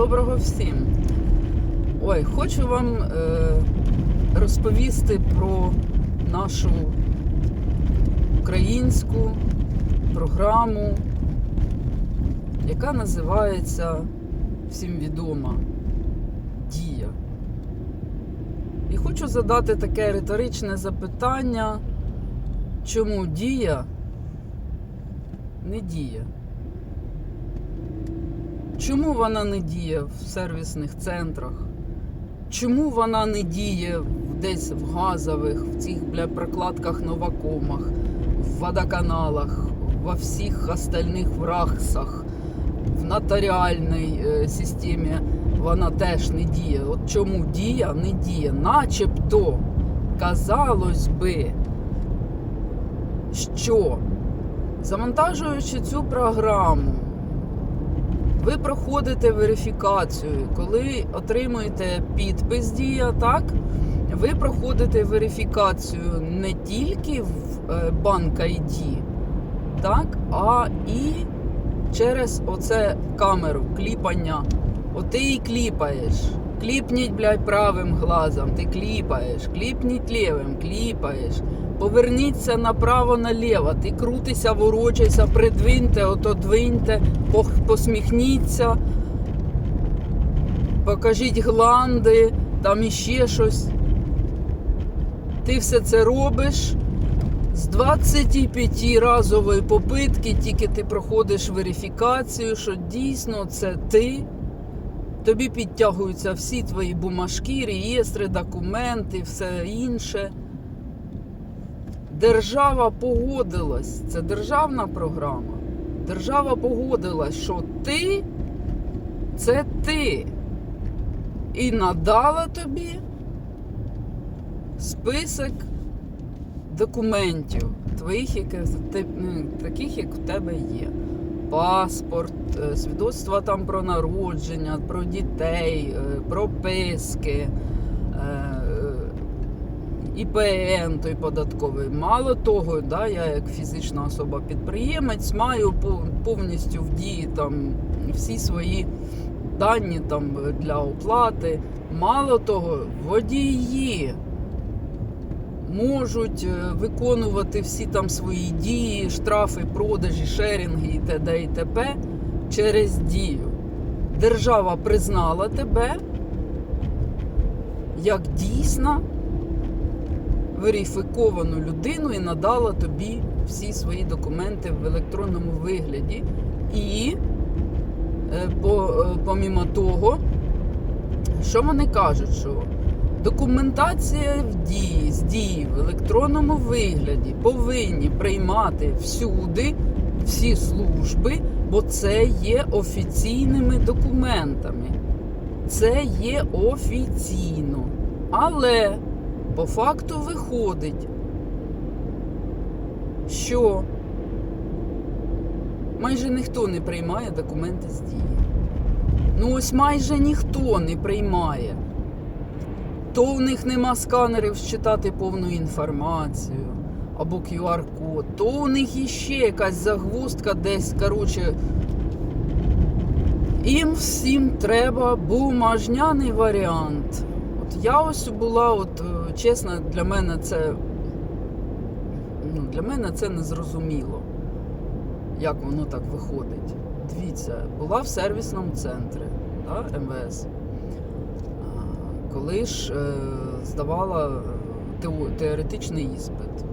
доброго всім. Ой, хочу вам е, розповісти про нашу українську програму, яка називається всім відома Дія. І хочу задати таке риторичне запитання, чому дія не діє? Чому вона не діє в сервісних центрах? Чому вона не діє десь в газових, в цих бля, прокладках новакомах, в водоканалах, во всіх остальних врахсах, в нотаріальній е, системі вона теж не діє. От чому дія не діє? Начебто, казалось би, що завантажуючи цю програму, ви проходите верифікацію. Коли отримуєте підпис Дія, так? Ви проходите верифікацію не тільки в е, банк ID, так, а і через оце камеру кліпання. От ти і кліпаєш. Кліпніть, блядь, правим глазом, ти кліпаєш, кліпніть лівим, кліпаєш. Поверніться направо-наліво, ти крутися, ворочайся, придвиньте, ото двиньте, посміхніться, покажіть гланди, там іще щось. Ти все це робиш з 25 разової попитки, тільки ти проходиш верифікацію, що дійсно це ти. Тобі підтягуються всі твої бумажки, реєстри, документи, все інше. Держава погодилась, це державна програма. Держава погодилась, що ти це ти. І надала тобі список документів твоїх, яке- ну, таких, як в тебе є. Паспорт, е, свідоцтва там про народження, про дітей, е, прописки, е, ІПН той податковий. Мало того, да, я як фізична особа-підприємець маю повністю в дії там всі свої дані там для оплати. Мало того, водії можуть е, виконувати всі там свої дії, штрафи, продажі, шерінги і т.д. і т.п. через дію. Держава признала тебе як дійсно верифіковану людину і надала тобі всі свої документи в електронному вигляді. І е, по, е, помімо того, що вони кажуть, що документація в дії з дії в електронному вигляді повинні приймати всюди всі служби, бо це є офіційними документами. Це є офіційно. Але по факту виходить, що майже ніхто не приймає документи з дії. Ну ось майже ніхто не приймає. То в них нема сканерів считати повну інформацію або QR-код, то у них іще якась загвоздка десь, коротше. Їм всім треба бумажняний варіант. Я ось була, от е, чесно, для мене це ну, для мене це не зрозуміло, як воно так виходить. Дивіться, була в сервісному центрі да, МВС. Коли ж е, здавала е, теоретичний іспит.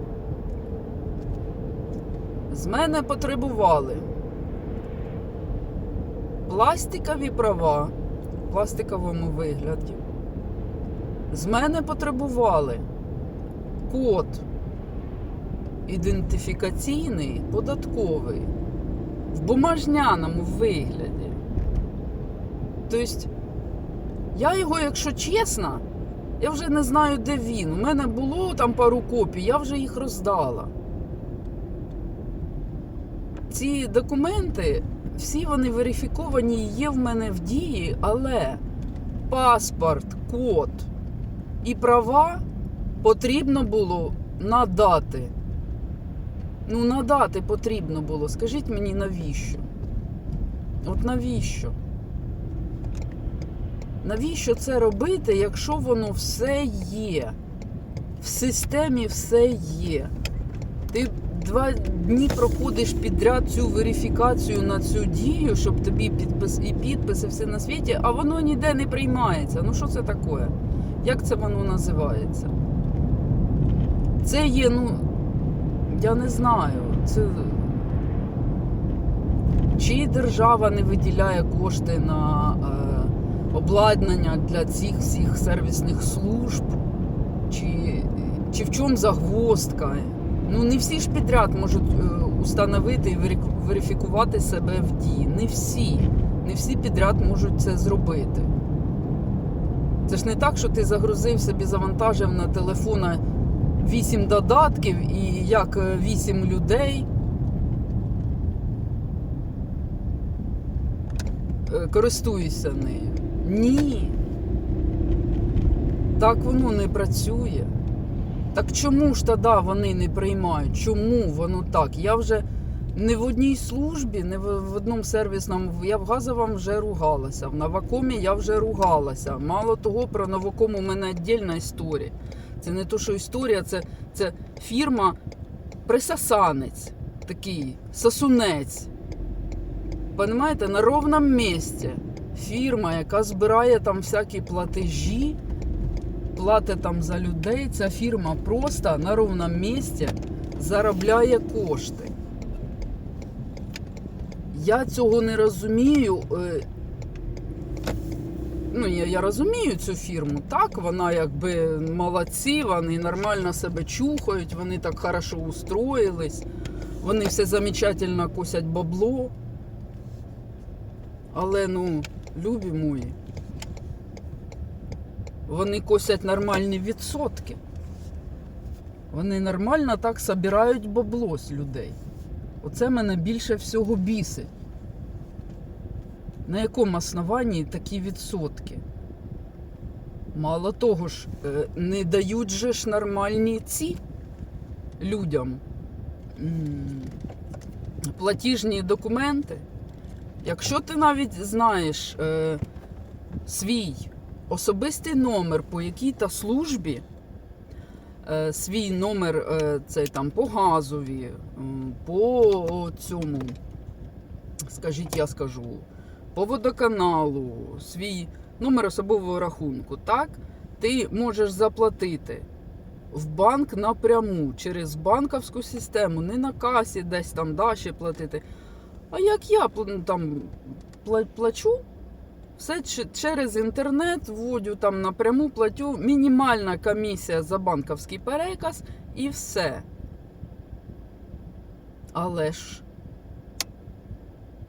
З мене потребували пластикові права в пластиковому вигляді. З мене потребували код ідентифікаційний податковий в бумажняному вигляді. Тобто, я його, якщо чесно, я вже не знаю, де він. У мене було там пару копій, я вже їх роздала. Ці документи, всі вони верифіковані є в мене в дії, але паспорт, код і права потрібно було надати. Ну, надати потрібно було. Скажіть мені навіщо? От навіщо? Навіщо це робити, якщо воно все є? В системі все є. Ти два дні проходиш підряд цю верифікацію на цю дію, щоб тобі підпис і підписи все на світі, а воно ніде не приймається. Ну що це таке? Як це воно називається? Це є, ну, я не знаю. Це. Чи держава не виділяє кошти на е, обладнання для цих всіх сервісних служб, чи, чи в чому загвоздка? Ну, не всі ж підряд можуть е, установити і верифікувати себе в дії. Не всі. Не всі підряд можуть це зробити. Це ж не так, що ти загрузив собі, завантажив на телефона 8 додатків і як 8 людей. е, Користуюся нею. Ні. Так воно не працює. Так чому ж тоді вони не приймають? Чому воно так? Я вже не в одній службі, не в, одному сервісному. Я в газовому вже ругалася. В Новакомі я вже ругалася. Мало того, про Новаком у мене віддільна історія. Це не то, що історія, це, це фірма присосанець, такий сосунець. Понимаєте, на ровному місці. Фірма, яка збирає там всякі платежі, платить там за людей. Ця фірма просто на ровному місці заробляє кошти. Я цього не розумію. е, Ну, я, я розумію цю фірму. Так, вона якби молодці, вони нормально себе чухають, вони так хорошо устроїлись, вони все замечательно косять бабло. Але ну, любі мої, вони косять нормальні відсотки. Вони нормально так собирають бабло з людей. Оце мене більше всього бісить. На якому основанні такі відсотки? Мало того ж, е, не дають же ж нормальні ці людям платіжні документи. Якщо ти навіть знаєш е, свій особистий номер по якій-то службі, е, свій номер е, цей там по газові, по цьому, скажіть, я скажу, по водоканалу, свій номер особового рахунку, так, ти можеш заплатити в банк напряму через банківську систему, не на касі десь там далі платити. А як я ну, там плачу, все через інтернет вводю там напряму платю, мінімальна комісія за банківський переказ і все. Але ж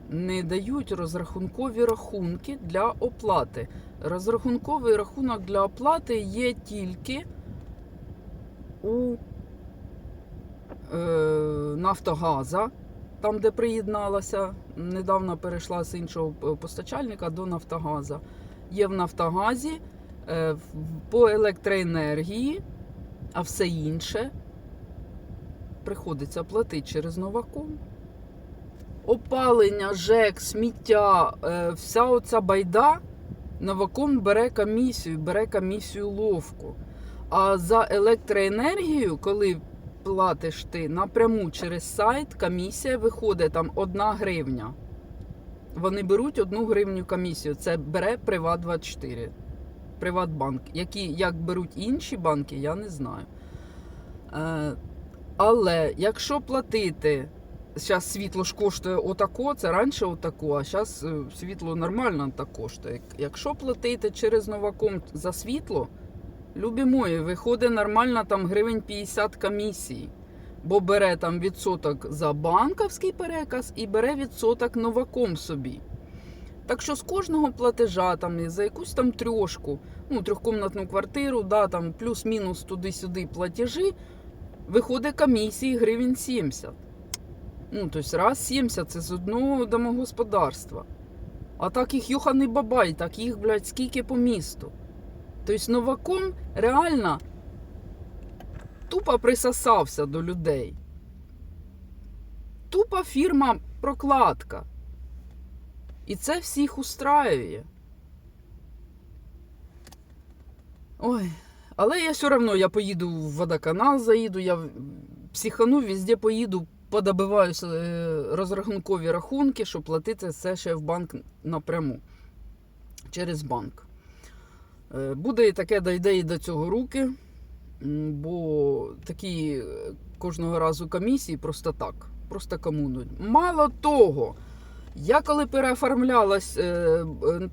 не дають розрахункові рахунки для оплати. Розрахунковий рахунок для оплати є тільки у е, Нафтогаза, там, де приєдналася, недавно перейшла з іншого постачальника до Нафтогаза. Є в Нафтогазі е, по електроенергії, а все інше приходиться платити через Новаком. Опалення, ЖЕК, сміття, е, вся оця байда Новаком бере комісію, бере комісію ловку. А за електроенергію, коли платиш ти напряму через сайт, комісія виходить там 1 гривня. Вони беруть 1 гривню комісію. Це бере Приват24. Приватбанк. Які як беруть інші банки, я не знаю. Е, але якщо платити, зараз світло ж коштує отако, це раніше отако, а зараз світло нормально так коштує. Якщо платити через Новаком за світло, любі мої, виходить нормально там гривень 50 комісії. Бо бере там відсоток за банківський переказ і бере відсоток новаком собі. Так що з кожного платежа там за якусь там трьошку, ну, трьохкомнатну квартиру, да, там плюс-мінус туди-сюди платежі, виходить комісії гривень 70. Ну, тобто раз 70 це з одного домогосподарства. А так їх йоханий бабай, так їх, блядь, скільки по місту. Тобто новаком реально тупо присосався до людей. Тупа фірма прокладка. І це всіх устраює. Ой, але я все одно я поїду в водоканал, заїду, я психану, везде поїду, подобиваю е, розрахункові рахунки, щоб платити це ще в банк напряму через банк. Е, Буде і таке дойде і до цього руки, бо такі е, кожного разу комісії просто так, просто комуну. Мало того, я коли переоформлялась,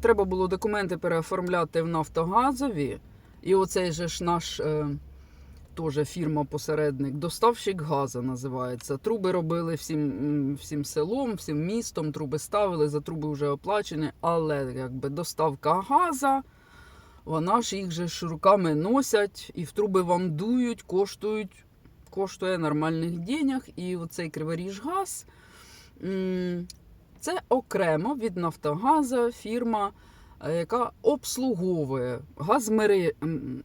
треба було документи переоформляти в Нафтогазові, і оцей же ж наш теж фірма-посередник, доставщик газу називається. Труби робили всім, всім селом, всім містом, труби ставили, за труби вже оплачені, але якби доставка газа, вона ж їх же ж руками носять і в труби вам дують, коштують, коштує нормальних денег. І оцей Криворіжгаз м, це окремо від Нафтогаза фірма, яка обслуговує газмери...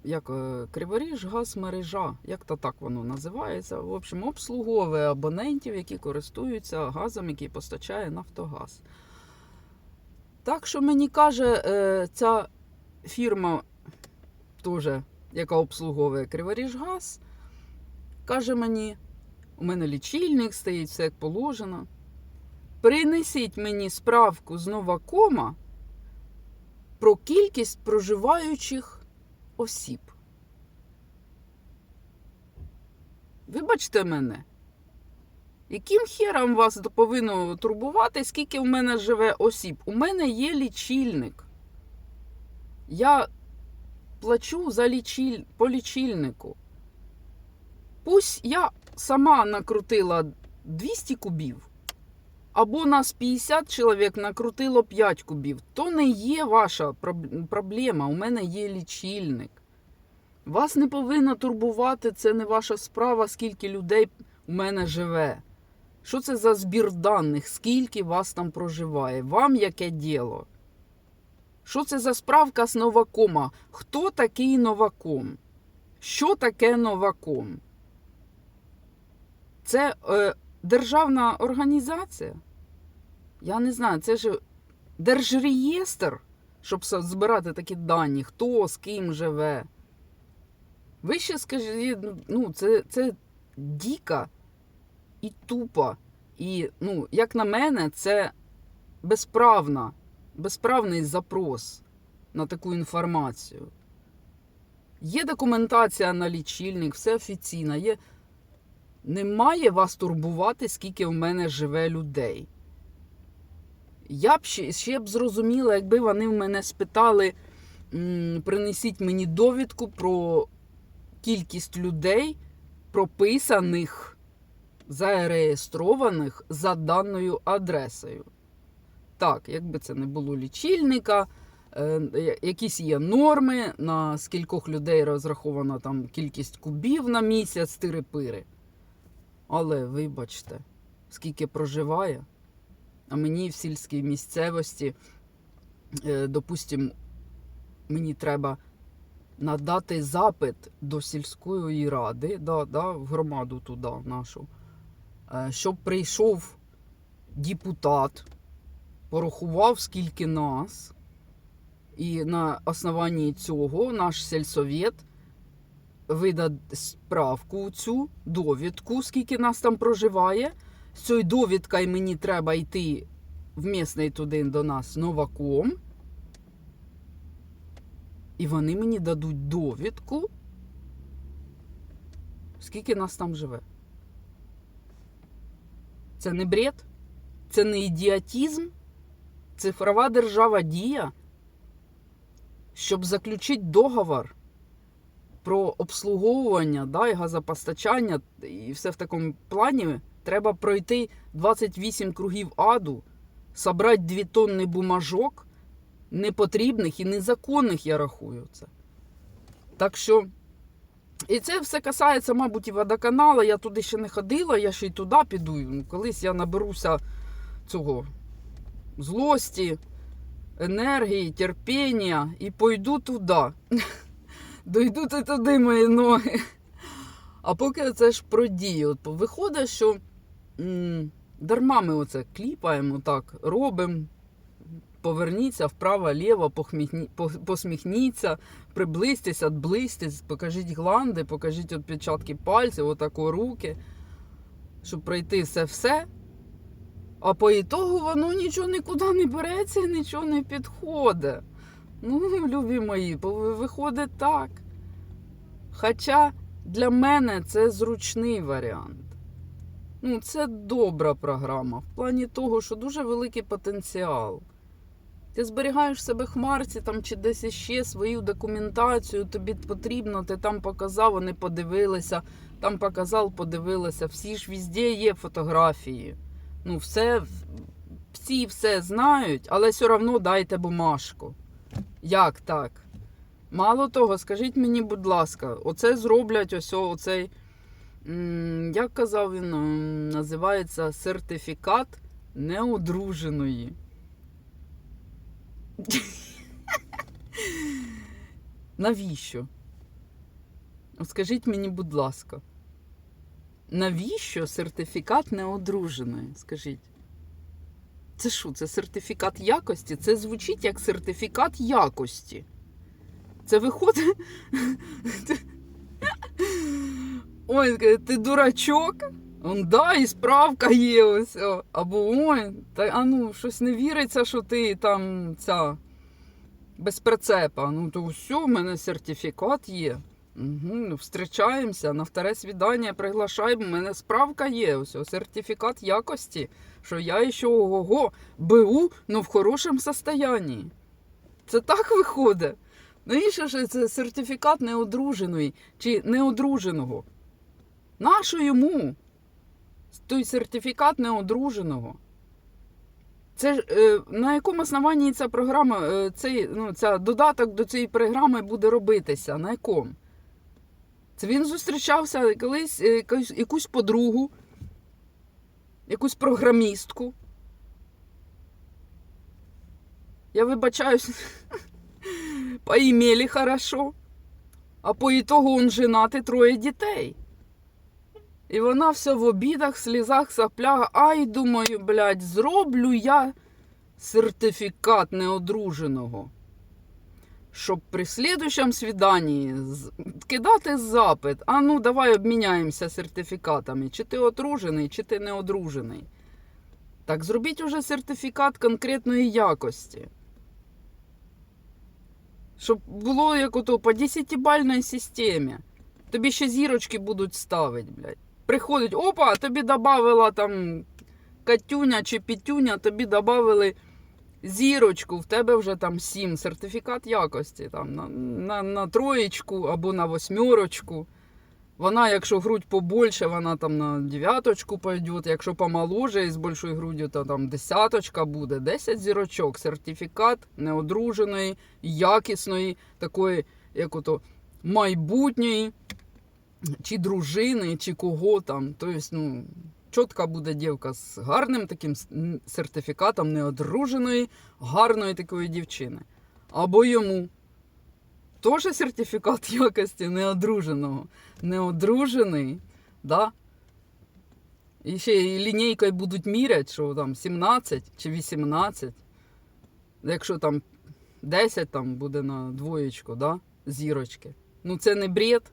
як е, Криворіж, газмережа, як то так воно називається. В общем, обслуговує абонентів, які користуються газом, який постачає Нафтогаз. Так що мені каже, е, ця фірма, теж, яка обслуговує Криворіжгаз, каже мені, у мене лічильник стоїть, все як положено. Принесіть мені справку з Новакома про кількість проживаючих осіб. Вибачте мене. Яким хером вас повинно турбувати, скільки в мене живе осіб? У мене є лічильник. Я плачу за лічиль... по лічильнику. Пусть я сама накрутила 200 кубів, або нас 50 чоловік накрутило 5 кубів. То не є ваша проблема. У мене є лічильник. Вас не повинно турбувати, це не ваша справа, скільки людей у мене живе. Що це за збір даних? Скільки вас там проживає? Вам яке діло? Що це за справка з Новакома? Хто такий Новаком? Що таке Новаком? Це е, державна організація? Я не знаю, це ж держреєстр, щоб збирати такі дані, хто з ким живе. Ви ще скажіть, ну, це, це діка і тупа. І, ну, як на мене, це безправна, безправний запрос на таку інформацію. Є документація на лічильник, все офіційно. Є... Немає вас турбувати, скільки в мене живе людей. Я б ще, ще б зрозуміла, якби вони в мене спитали, принесіть мені довідку про кількість людей, прописаних, зареєстрованих за даною адресою. Так, якби це не було лічильника, е, якісь є норми, на скількох людей розрахована там кількість кубів на місяць, тири-пири. Але вибачте, скільки проживає, а мені в сільській місцевості, е, допустим, мені треба надати запит до сільської ради, да, да, в громаду туди нашу, е, щоб прийшов депутат, порахував, скільки нас, і на основанні цього наш сельсовет видасть справку цю довідку, скільки нас там проживає. З цією довідкою мені треба йти в місний туди до нас новаком. І вони мені дадуть довідку, скільки нас там живе. Це не бред, це не ідіотізм, цифрова держава дія, щоб заключити договор про обслуговування да, і газопостачання і все в такому плані, треба пройти 28 кругів аду, собрати 2 тонни бумажок непотрібних і незаконних, я рахую це. Так що, і це все касається, мабуть, і водоканалу. Я туди ще не ходила, я ще й туди піду. Ну, Колись я наберуся цього злості, енергії, терпіння і пойду туди. Дойдуть і туди мої ноги. А поки це ж про дію. От Виходить, що м, дарма ми оце кліпаємо, так, робимо, поверніться вправо, ліво, похміхні- посміхніться, приблизьтесь, отблизьтесь, покажіть гланди, покажіть відпечатки пальців, отако руки, щоб пройти все-все. А по ітогу воно нічого нікуди не береться нічого не підходить. Ну, любі мої, виходить так. Хоча для мене це зручний варіант. Ну, це добра програма в плані того, що дуже великий потенціал. Ти зберігаєш себе хмарці там чи десь іще свою документацію, тобі потрібно, ти там показав, вони подивилися, там показав, подивилися. Всі ж везде є фотографії. Ну, все, всі все знають, але все одно дайте бумажку. Як так? Мало того, скажіть мені, будь ласка, оце зроблять ось оцей, як казав він, називається сертифікат неодруженої. Навіщо? От Скажіть мені, будь ласка, навіщо сертифікат неодруженої? Скажіть. Це що? Це сертифікат якості? Це звучить як сертифікат якості. Це виходить. Ой, ти дурачок? Он, да, і справка є ось. Або ой, та а ну, щось не віриться, що ти там ця без прицепа. Ну, то все, в мене сертифікат є. Угу, встречаємося на вторе свідання, приглашаємо. У мене справка є. Ось, сертифікат якості, що я ще ого, БУ, ну в хорошому состоянні. Це так виходить. Навіщо ж це сертифікат неодруженої чи неодруженого? Нащо йому? Той сертифікат неодруженого. Це ж е, на якому основанні ця програма, е, цей, ну, ця додаток до цієї програми буде робитися? На якому? Це він зустрічався колись е, якусь, якусь подругу, якусь програмістку. Я вибачаюсь, поимели хорошо. А по итогу он женатий троє дітей. І вона все в обідах, слізах, соплях. Ай, думаю, блядь, зроблю я сертифікат неодруженого. Щоб при слідущому свіданні кидати запит. А ну, давай обміняємося сертифікатами. Чи ти одружений, чи ти не одружений. Так зробіть уже сертифікат конкретної якості. Щоб було як ото по 10-бальній системі. Тобі ще зірочки будуть ставити, блядь. Приходить, опа, тобі додавила там Катюня чи Пітюня, тобі додавили зірочку, в тебе вже там 7, сертифікат якості там, на, на, на троєчку або на восьмерочку. Вона, якщо грудь побольше, вона там на дев'яточку пойде. Якщо помоложе і з більшою груддю, то там десяточка буде. 10 зірочок. Сертифікат неодруженої, якісної, такої, як ото майбутньої, чи дружини, чи кого там. Тобто, ну, чітка буде дівка з гарним таким сертифікатом неодруженої, гарної такої дівчини. Або йому. Теж сертифікат якості неодруженого. Неодружений, да? І ще і лінійкою будуть міряти, що там 17 чи 18. Якщо там 10 там буде на двоєчку, да? зірочки. Ну це не бред.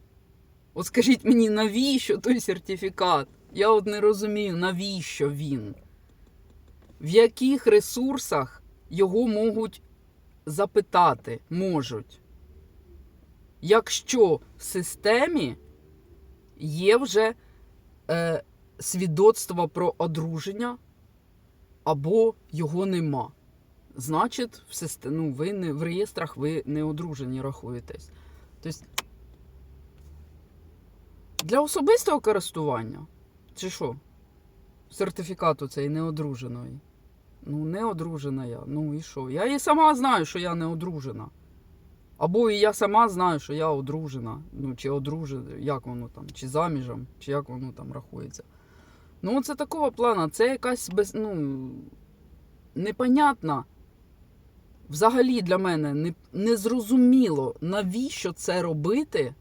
От скажіть мені, навіщо той сертифікат? Я от не розумію, навіщо він? В яких ресурсах його можуть запитати, можуть? Якщо в системі є вже е, свідоцтво про одруження, або його нема. Значить, в, систем... ну, ви не, в реєстрах ви не одружені рахуєтесь. Тобто, для особистого користування, чи що? Сертифікату цей неодруженої. Ну, не одружена я. Ну і що? Я і сама знаю, що я не одружена. Або і я сама знаю, що я одружена. Ну, чи одружена, як воно там, чи заміжем, чи як воно там рахується. Ну, це такого плану, це якась без, ну, непонятна. Взагалі для мене не, незрозуміло, навіщо це робити.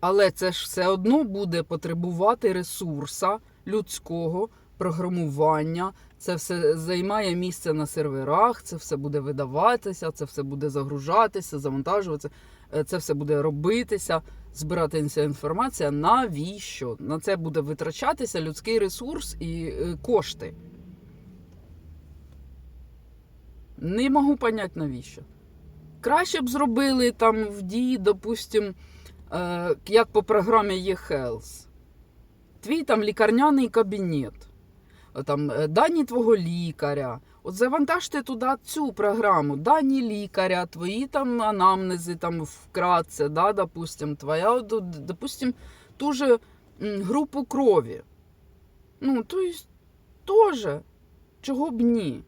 Але це ж все одно буде потребувати ресурса людського, програмування, Це все займає місце на серверах, це все буде видаватися, це все буде загружатися, завантажуватися, е, це все буде робитися, збиратися інформація. Навіщо? На це буде витрачатися людський ресурс і е, кошти. Не можу поняти навіщо. Краще б зробили там в дії, допустим, е, як по програмі eHealth. Твій там лікарняний кабінет, там е, дані твого лікаря. От завантажте туди цю програму, дані лікаря, твої там анамнези там вкратце, да, допустим, твоя, допустим, ту же групу крові. Ну, то есть, теж, чого б ні.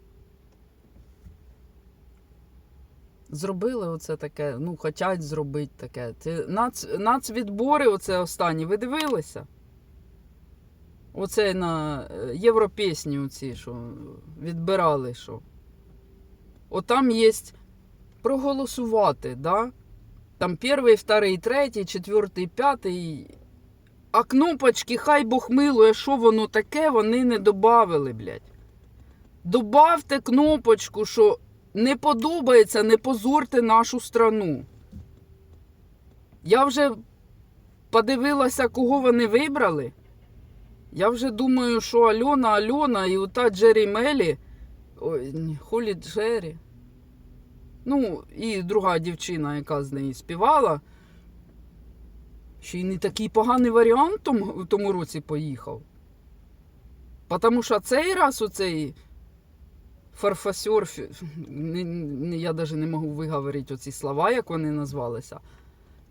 Зробили оце таке, ну, хочуть зробити таке. Це нац, нацвідбори, оце останні, ви дивилися? Оце на е, європісні оці, що відбирали, що. Отам є проголосувати, да? Там перший, вторий, третій, четвертий, п'ятий. А кнопочки, хай Бог милує, що воно таке, вони не додавили, блядь. Добавте кнопочку, що не подобається, не позорте нашу страну. Я вже подивилася, кого вони вибрали. Я вже думаю, що Альона, Альона і ота Джері Мелі. Ой, Холі Джері. Ну, і друга дівчина, яка з неї співала. Ще й не такий поганий варіант в тому році поїхав. Тому що цей раз оцей фарфасьор, я навіть не можу виговорити оці слова, як вони назвалися.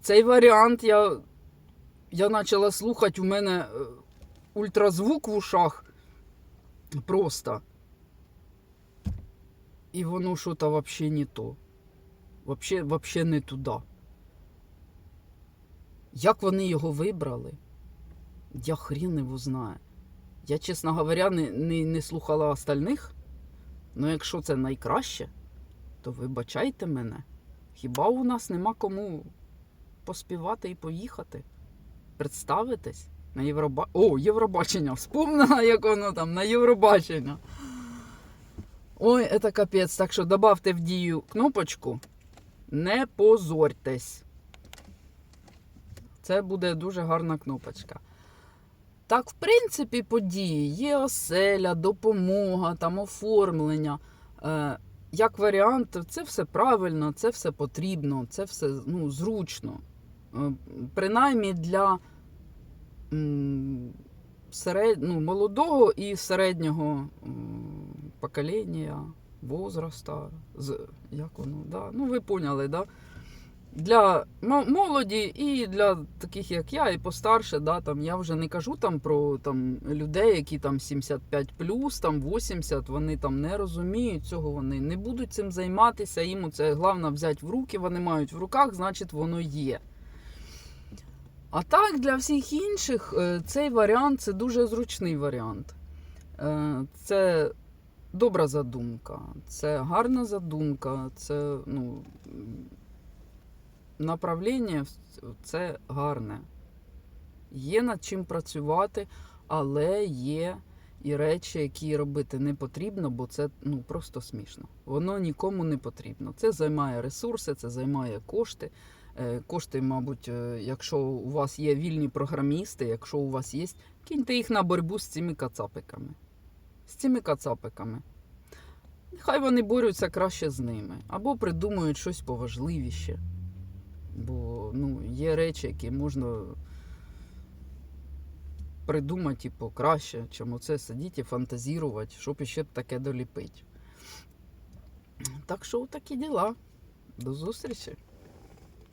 Цей варіант я, я почала слухати, у мене е, ультразвук в ушах просто. І воно щось взагалі не то. Вообще, вообще не туди. Як вони його вибрали? Я хрін його знаю. Я, чесно говоря, не, не, не слухала остальних. Ну, якщо це найкраще, то вибачайте мене. Хіба у нас нема кому поспівати і поїхати? Представитись на Євроба... О, Євробачення! Вспомнила, як воно там на Євробачення. Ой, це капець. Так що добавте в дію кнопочку. Не позорьтесь. Це буде дуже гарна кнопочка. Так, в принципі, події є оселя, допомога, там оформлення. Е, як варіант, це все правильно, це все потрібно, це все ну, зручно. Е, принаймні для серед, ну, молодого і середнього покоління, возраста, з, як воно, да? ну ви поняли, да? для молоді і для таких, як я, і постарше, да, там, я вже не кажу там про там, людей, які там 75 там 80, вони там не розуміють цього, вони не будуть цим займатися. Їм це головне взяти в руки, вони мають в руках, значить воно є. А так, для всіх інших е, цей варіант це дуже зручний варіант. Е, Це добра задумка, це гарна задумка, це ну, направлення це гарне. Є над чим працювати, але є і речі, які робити не потрібно, бо це ну, просто смішно. Воно нікому не потрібно. Це займає ресурси, це займає кошти. Е, Кошти, мабуть, е, якщо у вас є вільні програмісти, якщо у вас є, киньте їх на боротьбу з цими кацапиками. З цими кацапиками. Нехай вони борються краще з ними. Або придумують щось поважливіше. Бо ну, є речі, які можна придумати типу, краще, чим це сидіти і фантазірувати, щоб іще таке доліпити. Так що такі діла. До зустрічі!